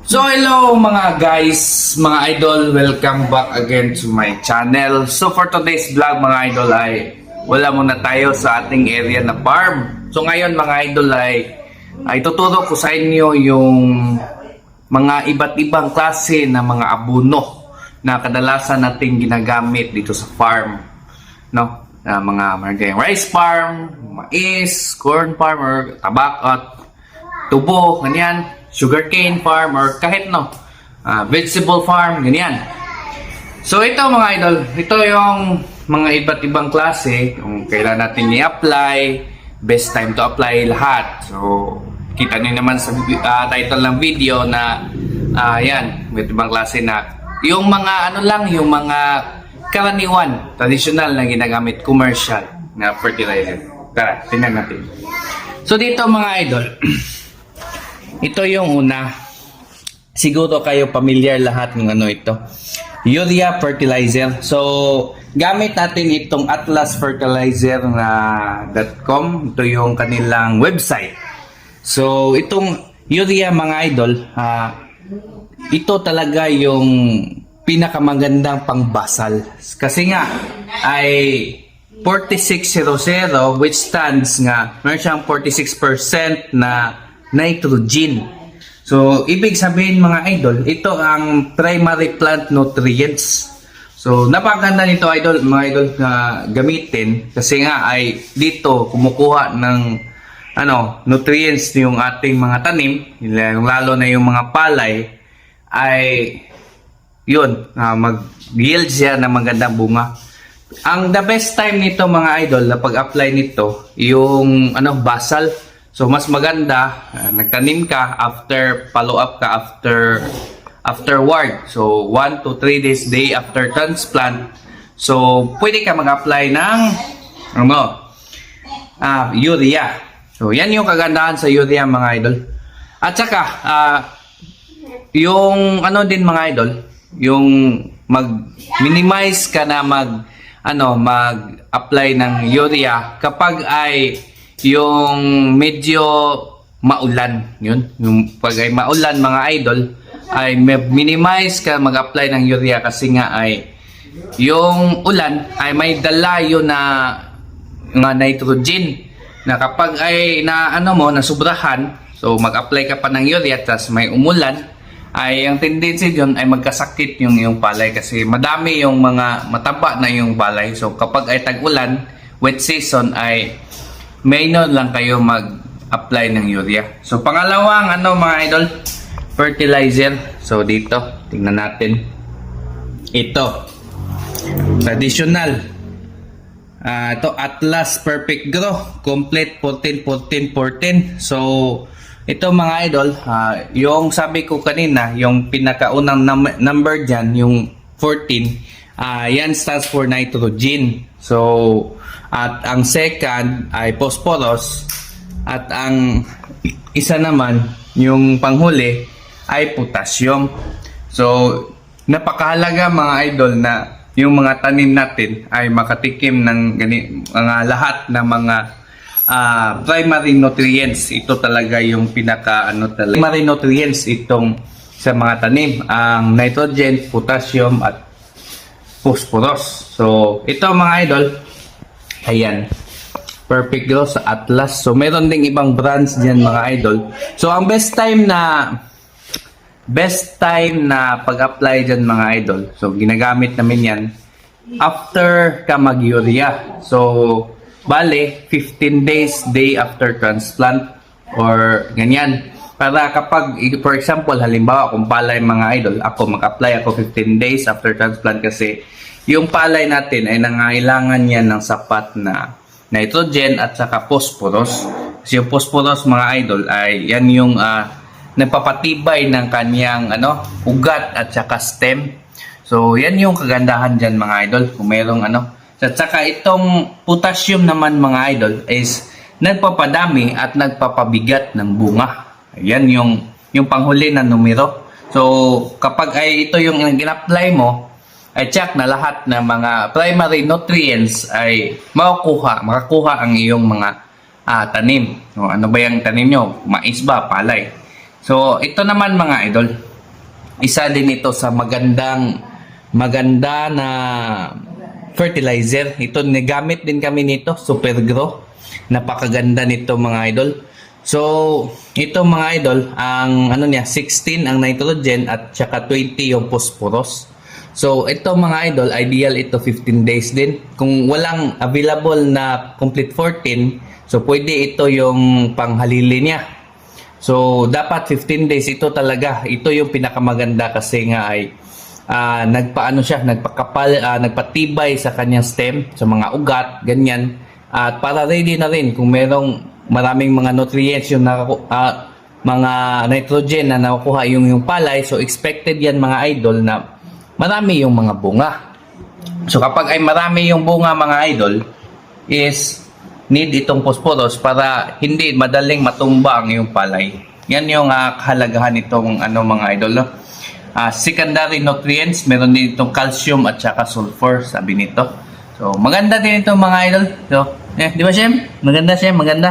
So hello mga guys, mga idol, welcome back again to my channel. So for today's vlog mga idol ay wala muna tayo sa ating area na farm. So ngayon mga idol ay ay tuturo ko sa inyo yung mga iba't ibang klase ng mga abuno na kadalasan nating ginagamit dito sa farm. No? Na mga mga rice farm, mais, corn farm, or tabak at tubo, ganyan, sugarcane farm, or kahit no, ah, vegetable farm, ganyan. So ito mga idol, ito yung mga iba't ibang klase kung kailan natin i-apply, best time to apply lahat. So kita niyo naman sa ah, title ng video na ah, yan, iba't ibang klase na yung mga ano lang, yung mga karaniwan, traditional na ginagamit commercial na fertilizer. Tara, tingnan natin. So dito mga idol, ito yung una. Siguro kayo familiar lahat ng ano ito. Urea fertilizer. So, gamit natin itong Atlas Fertilizer. Ito yung kanilang website. So, itong urea mga idol, ah, ito talaga yung pinakamagandang pangbasal. Kasi nga, ay 4600 which stands nga, meron siyang 46% na nitrogen. So, ibig sabihin mga idol, ito ang primary plant nutrients. So, napakaganda nito idol, mga idol na gamitin kasi nga ay dito kumukuha ng ano, nutrients yung ating mga tanim, lalo na yung mga palay ay yun, ah, mag-yield siya ng magandang bunga. Ang the best time nito mga idol na pag-apply nito, yung ano, basal. So mas maganda, ah, nagtanim ka after follow up ka after afterward. So 1 to 3 days day after transplant. So pwede ka mag-apply ng ano, ah, urea. So yan yung kagandahan sa urea mga idol. At saka ah, yung ano din mga idol, yung mag-minimize ka na mag ano mag-apply ng urea kapag ay yung medyo maulan yun. Yung pag ay maulan mga idol ay minimize ka mag-apply ng urea kasi nga ay yung ulan ay may dala yun na nga nitrogen na kapag ay na ano mo na sobrahan so mag-apply ka pa ng urea tapos may umulan ay ang tendency dyan ay magkasakit yung yung palay kasi madami yung mga mataba na yung palay. So kapag ay tag-ulan wet season ay minor lang kayo mag-apply ng urea. So pangalawang ano mga idol? Fertilizer. So dito tingnan natin. Ito. Traditional. Ah, ito Atlas Perfect Grow. Complete 14 14 14. So ito mga idol, ah, yung sabi ko kanina, yung pinakaunang num- number diyan, yung 14, ah, yan stands for nitrogen. So at ang second ay phosphorus at ang isa naman yung panghuli ay potassium. So napakahalaga mga idol na yung mga tanim natin ay makatikim ng gani, mga lahat ng mga ah, primary nutrients. Ito talaga yung pinaka ano talaga. Primary nutrients itong sa mga tanim, ang nitrogen, potassium at phosphorus. So, ito mga idol, ayan. Perfect Grow sa Atlas. So, meron ding ibang brands diyan mga idol. So, ang best time na best time na pag-apply dyan mga idol. So, ginagamit namin yan after ka mag-urea. So, bale, 15 days day after transplant or ganyan. Para kapag, for example, halimbawa kung palay mga idol, ako mag-apply ako 15 days after transplant kasi yung palay natin ay nangailangan yan ng sapat na nitrogen at saka phosphorus. Kasi yung phosphorus mga idol ay yan yung ah, nagpapatibay ng kanyang ano, ugat at saka stem. So, yan yung kagandahan dyan mga idol. Kung merong ano. At saka itong potassium naman mga idol is nagpapadami at nagpapabigat ng bunga. Yan yung, yung panghuli na numero. So, kapag ay ito yung gin-apply mo, ay check na lahat ng mga primary nutrients ay makukuha, makakuha ang iyong mga ah, tanim. So, ano ba yung tanim nyo? Mais ba? Palay? So, ito naman mga idol. isa din ito sa magandang maganda na fertilizer. Ito, nagamit din kami nito, Super Grow. Napakaganda nito mga idol. So, ito mga idol, ang ano niya, 16 ang nitrogen at saka 20 yung phosphorus. So, ito mga idol, ideal ito 15 days din. Kung walang available na complete 14, so pwede ito yung panghalili niya. So, dapat 15 days ito talaga. Ito yung pinakamaganda kasi nga ay ah, nagpaano siya, nagpakapal, ah, nagpatibay sa kanyang stem, sa mga ugat, ganyan. At para ready na rin kung merong maraming mga nutrients yung nakaku- ah, mga nitrogen na nakukuha yung yung palay. So, expected yan mga idol na marami yung mga bunga. So, kapag ay marami yung bunga mga idol, is need itong phosphorus para hindi madaling matumba ang iyong palay. Yan yung uh, kahalagahan nitong ano mga idol. No? Ah, secondary nutrients, meron din itong calcium at saka sulfur, sabi nito. So, maganda din ito mga idol. So, eh, di ba Shem? Maganda Shem, maganda.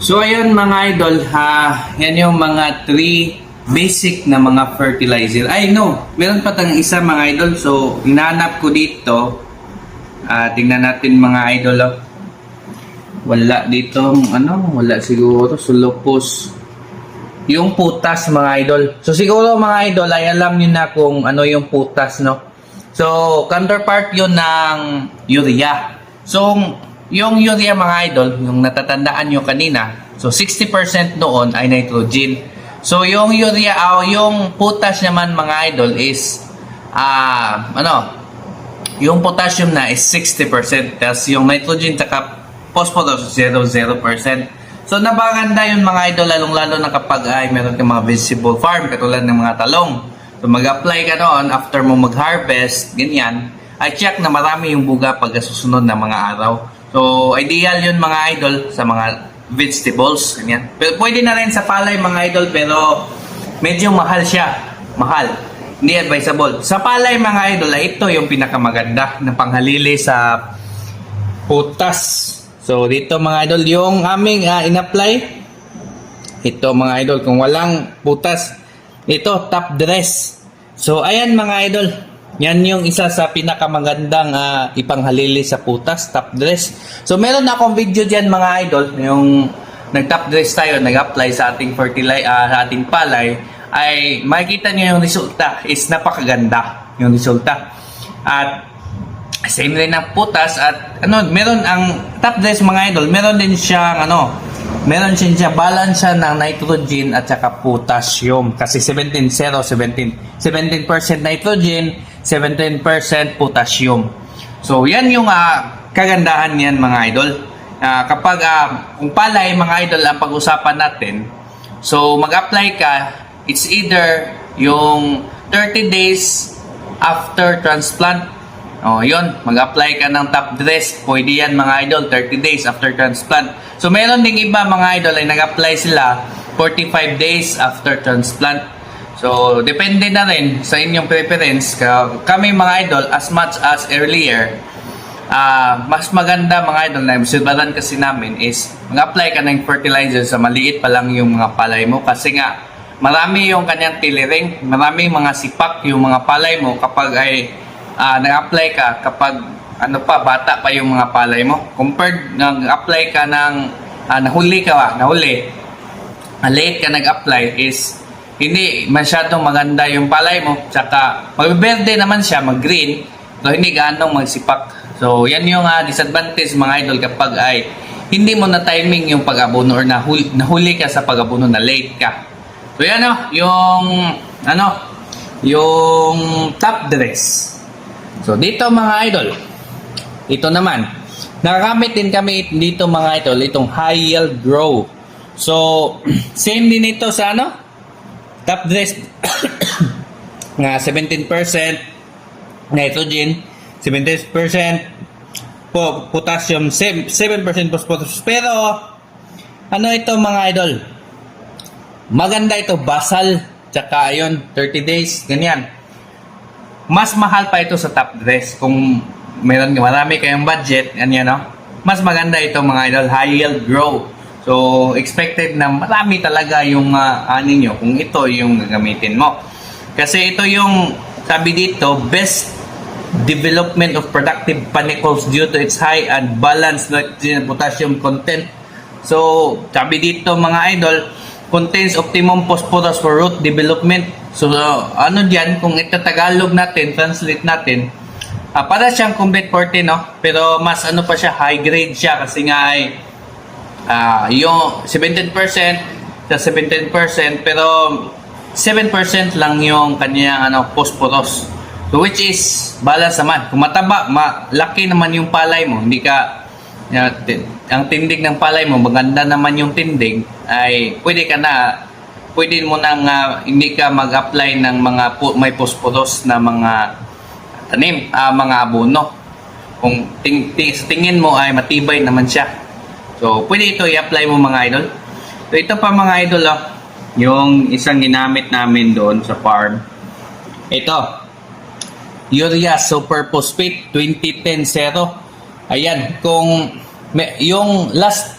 So, ayun mga idol, ha, yan yung mga three basic na mga fertilizer. Ay, no, meron pa tang isa mga idol. So, hinanap ko dito. Ah, tingnan natin mga idol. Oh. Wala dito, ano, wala siguro. Sulupos. Yung putas mga idol. So, siguro mga idol, ay alam niyo na kung ano yung putas, no? So, counterpart yun ng urea. So, yung urea mga idol, yung natatandaan nyo kanina, so 60% noon ay nitrogen. So, yung urea, o yung potash naman mga idol is, ah, ano, yung potassium na is 60%, tapos yung nitrogen tsaka phosphorus 0, 0%. So, napakaganda yun mga idol, lalong-lalo na kapag ay meron kang mga vegetable farm, katulad ng mga talong. So, mag-apply ka noon after mo mag-harvest, ganyan, ay check na marami yung buga pag susunod na mga araw. So, ideal yun mga idol sa mga vegetables, ganyan. Pero pwede na rin sa palay mga idol, pero medyo mahal siya. Mahal. Hindi advisable. Sa palay mga idol, ay ito yung pinakamaganda na panghalili sa putas. So, dito mga idol, yung aming ah, in-apply, ito mga idol, kung walang putas, ito, top dress. So, ayan mga idol. Yan yung isa sa pinakamagandang ah, ipanghalili sa putas, top dress. So, meron na akong video dyan mga idol, yung nag-top dress tayo, nag-apply sa ating fertilizer, sa ating palay, ay makikita niyo yung resulta is napakaganda yung resulta. At same rin ang putas at ano, meron ang top dress mga idol, meron din siyang ano, meron din siya balance siya ng nitrogen at saka potassium kasi 17 0 17 17% nitrogen, 17% potassium. So yan yung ah, kagandahan niyan mga idol. Ah, kapag ah, kung palay mga idol ang pag-usapan natin, so mag-apply ka, it's either yung 30 days after transplant Oh, yun. Mag-apply ka ng top dress. Pwede yan mga idol, 30 days after transplant. So, meron ding iba mga idol ay nag-apply sila 45 days after transplant. So, depende na rin sa inyong preference. Ka- Kami mga idol, as much as earlier, ah mas maganda mga idol na obserbaran kasi namin is mag-apply ka ng fertilizer sa maliit pa lang yung mga palay mo kasi nga marami yung kanyang tiliring, marami mga sipak yung mga palay mo kapag ay ah, nag-apply ka kapag ano pa, bata pa yung mga palay mo. Compared nag-apply ka ng ah, nahuli ka ba, nahuli, ah, late ka nag-apply is hindi masyadong maganda yung palay mo. Tsaka magbiberde naman siya, mag-green, so hindi gaanong magsipak. So yan yung ah, disadvantage mga idol kapag ay hindi mo na timing yung pag-abono or nahuli, nahuli ka sa pag-abono na late ka. So yan o, yung ano, yung top dress. So dito mga idol, ito naman, nakakamit din kami dito mga idol, itong high yield grow. So, same din ito sa ano? Top dress nga 17% nitrogen, 17% po potassium, 7% phosphorus. Pero ano ito mga idol? Maganda ito, basal, tsaka ayun, 30 days, ganyan. Mas mahal pa ito sa top dress kung meron marami kayong budget ganyan no? Mas maganda ito mga idol high yield grow So, expected na marami talaga yung uh, anin nyo kung ito yung gagamitin mo. Kasi ito yung, sabi dito, best development of productive panicles due to its high and balanced nitrogen potassium content. So, sabi dito mga idol, contains optimum phosphorus for root development. So, ano diyan kung ito Tagalog natin, translate natin, ah, para siyang complete 40, no? Pero mas ano pa siya, high grade siya kasi nga ay ah, yung 17% sa 17% pero 7% lang yung kanyang ano, phosphorus. So which is balance naman. Kung mataba, malaki naman yung palay mo, hindi ka ti- ang tindig ng palay mo, maganda naman yung tindig, ay pwede ka na pwede mo nang ah, hindi ka mag-apply ng mga pu- may phosphorus na mga tanim, ah, mga abono. Kung ting, ting- tingin mo ay matibay naman siya. So, pwede ito i-apply mo mga idol. So, ito pa mga idol, oh, yung isang ginamit namin doon sa farm. Ito, Urea Super Phosphate 2010-0. Ayan, kung may, yung last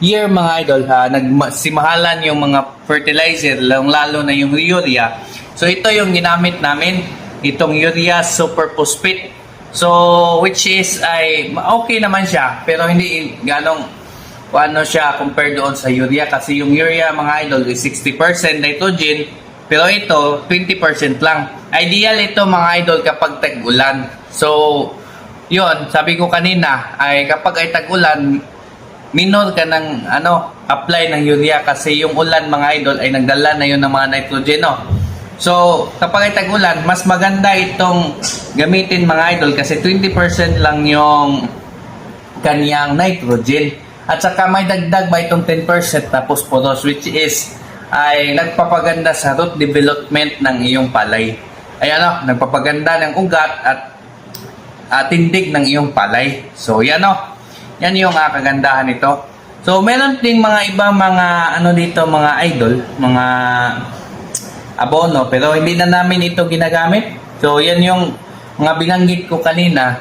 year mga idol ha, nagsimahalan yung mga fertilizer, lalo, lalo na yung urea. So ito yung ginamit namin, itong urea super phosphate. So which is ay okay naman siya, pero hindi ganong ano siya compared doon sa urea kasi yung urea mga idol is 60% nitrogen pero ito 20% lang. Ideal ito mga idol kapag tag-ulan. So yun, sabi ko kanina ay kapag ay tag-ulan minor ka ng ano, apply ng urea kasi yung ulan mga idol ay nagdala na yun ng mga nitrogen no? So, kapag ay tag-ulan, mas maganda itong gamitin mga idol kasi 20% lang yung kaniyang nitrogen. At saka may dagdag ba itong 10% na phosphorus which is ay nagpapaganda sa root development ng iyong palay. Ay ano, nagpapaganda ng ugat at at tindig ng iyong palay. So, yan o. Yan yung uh, kagandahan nito. So, meron ding mga ibang mga ano dito, mga idol, mga abono, pero hindi na namin ito ginagamit. So, yan yung mga binanggit ko kanina.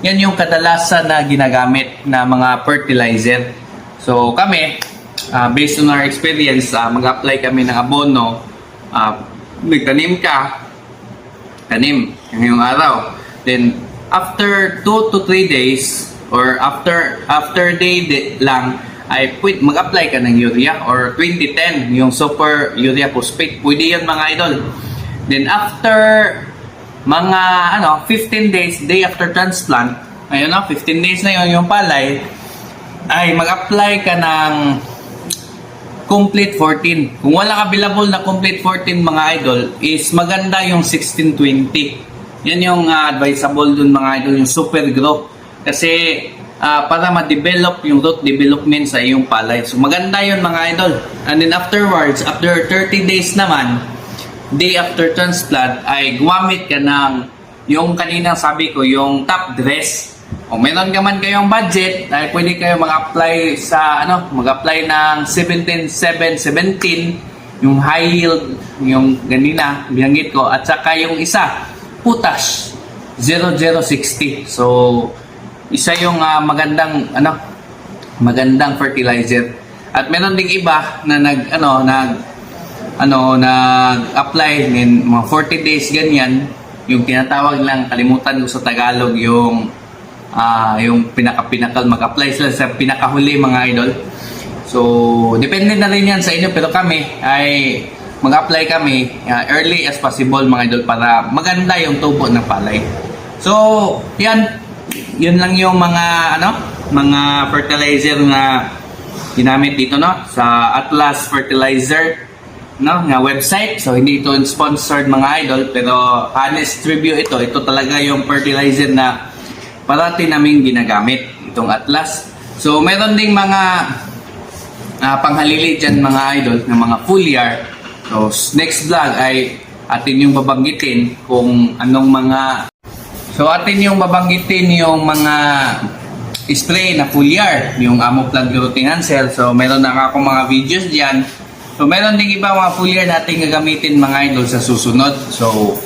Yan yung kadalasan na ginagamit na mga fertilizer. So, kami, ah, based on our experience, ah, mag-apply kami ng abono. Uh, nagtanim ka, tanim ngayong araw. Then, after 2 to 3 days, or after after day di- lang, ay pwede mag-apply ka ng urea or 2010, yung super urea phosphate. Pwede yun mga idol. Then after mga ano 15 days, day after transplant, ayun na, 15 days na yun yung palay, ay mag-apply ka ng complete 14. Kung walang available na complete 14 mga idol, is maganda yung 1620. Yan yung ah, advisable dun mga idol, yung super grow. Kasi ah, para ma-develop yung root development sa iyong palay. So maganda yun mga idol. And then afterwards, after 30 days naman, day after transplant, ay gumamit ka ng yung kaninang sabi ko, yung top dress. Kung meron ka man kayong budget, ay pwede kayo mag-apply sa ano, mag-apply ng 17717 yung high yield, yung ganina, binanggit ko, at saka yung isa, potash 0060. So, isa yung ah, magandang ano, magandang fertilizer. At meron ding iba na nag ano, nag ano, nag-apply din mga 40 days ganyan, yung tinatawag lang kalimutan ko sa Tagalog yung ah yung pinaka-pinakal mag-apply sila sa pinakahuli mga idol. So, depende na rin yan sa inyo pero kami ay mag-apply kami ah, early as possible mga idol para maganda yung tubo ng palay. So, yan yun lang yung mga ano, mga fertilizer na ginamit dito no sa Atlas Fertilizer no nga website. So hindi ito sponsored mga idol pero honest review ito. Ito talaga yung fertilizer na parati namin ginagamit itong Atlas. So meron ding mga ah, panghalili dyan mga idol ng mga foliar. So next vlog ay atin yung babanggitin kung anong mga So atin yung babanggitin yung mga spray na foliar, yung Amo Plant Growing Hansel. So meron na ako mga videos diyan. So meron ding iba mga foliar natin gagamitin mga idol sa susunod. So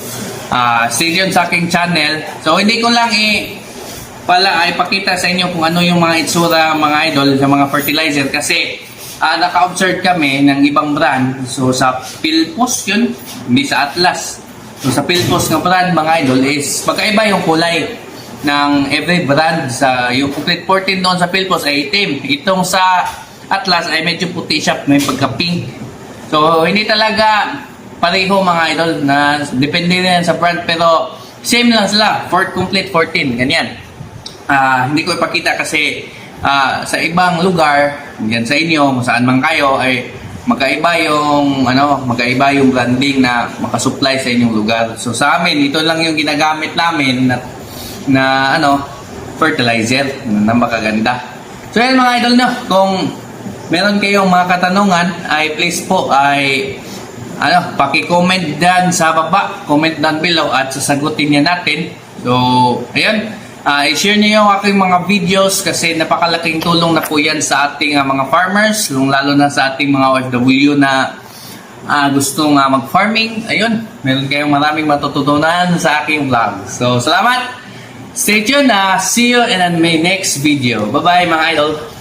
ah stay tuned sa aking channel. So hindi ko lang i pala ay pakita sa inyo kung ano yung mga itsura mga idol sa mga fertilizer kasi ah, naka-observe kami ng ibang brand. So sa Pilpos yun, hindi sa Atlas. So sa Pilpos ng brand mga idol is magkaiba yung kulay ng every brand sa yung complete 14 doon sa Pilpos ay itim. Itong sa Atlas ay medyo puti siya, may pagka-pink. So hindi talaga pareho mga idol na depende yan sa brand pero same lang sila. Fort complete 14, ganyan. Ah, hindi ko ipakita kasi ah, sa ibang lugar, yan sa inyo, saan man kayo, ay magkaiba yung ano, magkaiba yung branding na makasupply sa inyong lugar. So sa amin, ito lang yung ginagamit namin na, na ano, fertilizer na makaganda. So yan mga idol no, kung meron kayong mga katanungan, ay please po ay ano, paki-comment dyan sa baba, comment down below at sasagutin niya natin. So, ayun, ah, i-share niyo yung aking mga videos kasi napakalaking tulong na po yan sa ating ah, mga farmers, lalo na sa ating mga OFW na ah, gustong ah, mag-farming. Ayun, meron kayong maraming matututunan sa aking vlog. So, salamat! Stay tuned na. see you in my next video. Bye-bye mga idol!